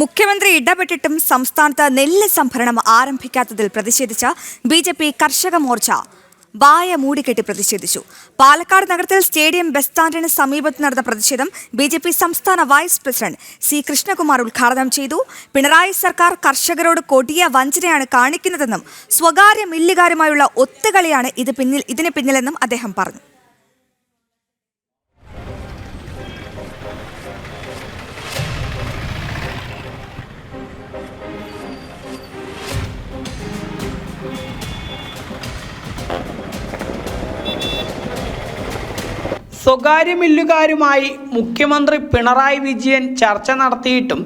മുഖ്യമന്ത്രി ഇടപെട്ടിട്ടും സംസ്ഥാനത്ത് നെല്ല് സംഭരണം ആരംഭിക്കാത്തതിൽ പ്രതിഷേധിച്ച ബി ജെ പി കർഷക മോർച്ച വായ മൂടിക്കെട്ടി പ്രതിഷേധിച്ചു. പാലക്കാട് നഗരത്തിൽ സ്റ്റേഡിയം ബസ് സ്റ്റാൻഡിന് സമീപത്ത് നടന്ന പ്രതിഷേധം ബി ജെ പി സംസ്ഥാന വൈസ് പ്രസിഡന്റ് സി കൃഷ്ണകുമാർ ഉദ്ഘാടനം ചെയ്തു. പിണറായി സർക്കാർ കർഷകരോട് കൊടിയ വഞ്ചനയാണ് കാണിക്കുന്നതെന്നും സ്വകാര്യ മില്ലുകാരുമായുള്ള ഒത്തുകളിയാണ് ഇത് പിന്നിൽ ഇതിന് പിന്നിലെന്നും അദ്ദേഹം പറഞ്ഞു. സ്വകാര്യ മില്ലുകാരുമായി മുഖ്യമന്ത്രി പിണറായി വിജയൻ ചർച്ച നടത്തിയിട്ടും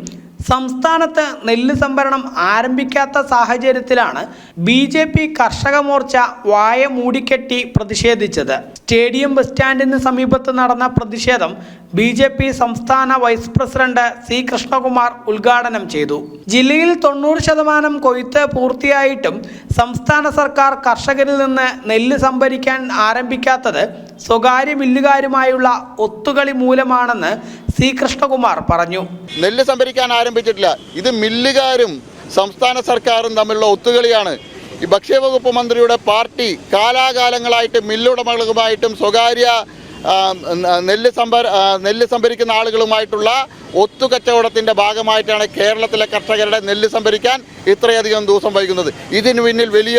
സംസ്ഥാനത്ത് നെല്ല് സംഭരണം ആരംഭിക്കാത്ത സാഹചര്യത്തിലാണ് ബി ജെ പി കർഷക മോർച്ച വായ മൂടിക്കെട്ടി പ്രതിഷേധിച്ചത്. സ്റ്റേഡിയം ബസ് സ്റ്റാൻഡിന് സമീപത്ത് നടന്ന പ്രതിഷേധം ബി ജെ പി സംസ്ഥാന വൈസ് പ്രസിഡന്റ് സി കൃഷ്ണകുമാർ ഉദ്ഘാടനം ചെയ്തു. ജില്ലയിൽ തൊണ്ണൂറ് ശതമാനം കൊയ്ത്ത് പൂർത്തിയായിട്ടും സംസ്ഥാന സർക്കാർ കർഷകരിൽ നിന്ന് നെല്ല് സംഭരിക്കാൻ ആരംഭിക്കാത്തത് സ്വകാര്യ മില്ലുകാരുമായുള്ള ഒത്തുകളി മൂലമാണെന്ന് സി കൃഷ്ണകുമാർ പറഞ്ഞു. നെല്ല് സംഭരിക്കാൻ ആരംഭിച്ചിട്ടില്ല. ഇത് മില്ലുകാരും സംസ്ഥാന സർക്കാരും തമ്മിലുള്ള ഒത്തുകളിയാണ്. ഈ ഭക്ഷ്യവകുപ്പ് മന്ത്രിയുടെ പാർട്ടി കാലാകാലങ്ങളായിട്ട് മില്ലുടമകളുമായിട്ടും സ്വകാര്യ നെല്ല് സംഭര നെല്ല് സംഭരിക്കുന്ന ആളുകളുമായിട്ടുള്ള ഒത്തുകച്ചവടത്തിന്റെ ഭാഗമായിട്ടാണ് കേരളത്തിലെ കർഷകരുടെ നെല്ല് സംഭരിക്കാൻ ഇത്രയധികം ദിവസം വൈകുന്നത്. ഇതിന് പിന്നിൽ വലിയ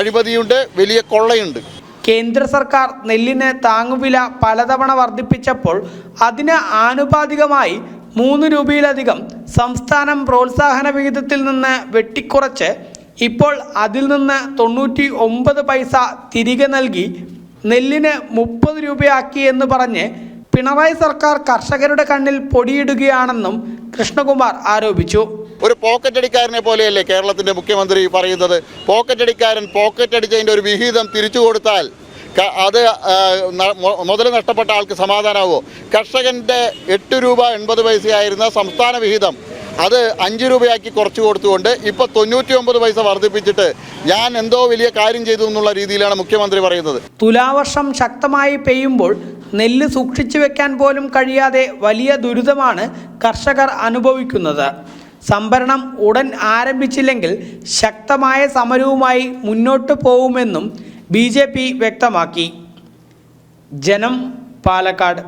അഴിമതിയുണ്ട് വലിയ കൊള്ളയുണ്ട്. കേന്ദ്ര സർക്കാർ നെല്ലിന് താങ്ങുവില പലതവണ വർദ്ധിപ്പിച്ചപ്പോൾ അതിന് ആനുപാതികമായി മൂന്ന് രൂപയിലധികം സംസ്ഥാനം പ്രോത്സാഹന വിഹിതത്തിൽ നിന്ന് വെട്ടിക്കുറച്ച് ഇപ്പോൾ അതിൽ നിന്ന് തൊണ്ണൂറ്റി ഒമ്പത് പൈസ തിരികെ നൽകി നെല്ലിന് മുപ്പത് രൂപയാക്കി എന്ന് പറഞ്ഞ് പിണറായി സർക്കാർ കർഷകരുടെ കണ്ണിൽ പൊടിയിടുകയാണെന്നും കൃഷ്ണകുമാർ ആരോപിച്ചു. ഒരു പോക്കറ്റ് അടിക്കാരനെ പോലെയല്ലേ കേരളത്തിന്റെ മുഖ്യമന്ത്രി പറയുന്നത്? പോക്കറ്റ് അടിച്ചതിന്റെ ഒരു വിഹിതം തിരിച്ചു കൊടുത്താൽ അത് മുതൽ നഷ്ടപ്പെട്ട ആൾക്ക് സമാധാനമാവോ കർഷകന്റെ എട്ട് രൂപ എൺപത് പൈസയായിരുന്ന സംസ്ഥാന വിഹിതം അത് അഞ്ച് രൂപയാക്കി കുറച്ചു കൊടുത്തുകൊണ്ട് ഇപ്പോൾ തൊണ്ണൂറ്റി ഒമ്പത് പൈസ വർദ്ധിപ്പിച്ചിട്ട് ഞാൻ എന്തോ വലിയ കാര്യം ചെയ്തു എന്നുള്ള രീതിയിലാണ് മുഖ്യമന്ത്രി പറയുന്നത്. തുലാവർഷം ശക്തമായി പെയ്യുമ്പോൾ നെല്ല് സൂക്ഷിച്ചു വെക്കാൻ പോലും കഴിയാതെ വലിയ ദുരിതമാണ് കർഷകർ അനുഭവിക്കുന്നത്. സംഭരണം ഉടൻ ആരംഭിച്ചില്ലെങ്കിൽ ശക്തമായ സമരവുമായി മുന്നോട്ട് പോകുമെന്നും ബി വ്യക്തമാക്കി. ജനം പാലക്കാട്.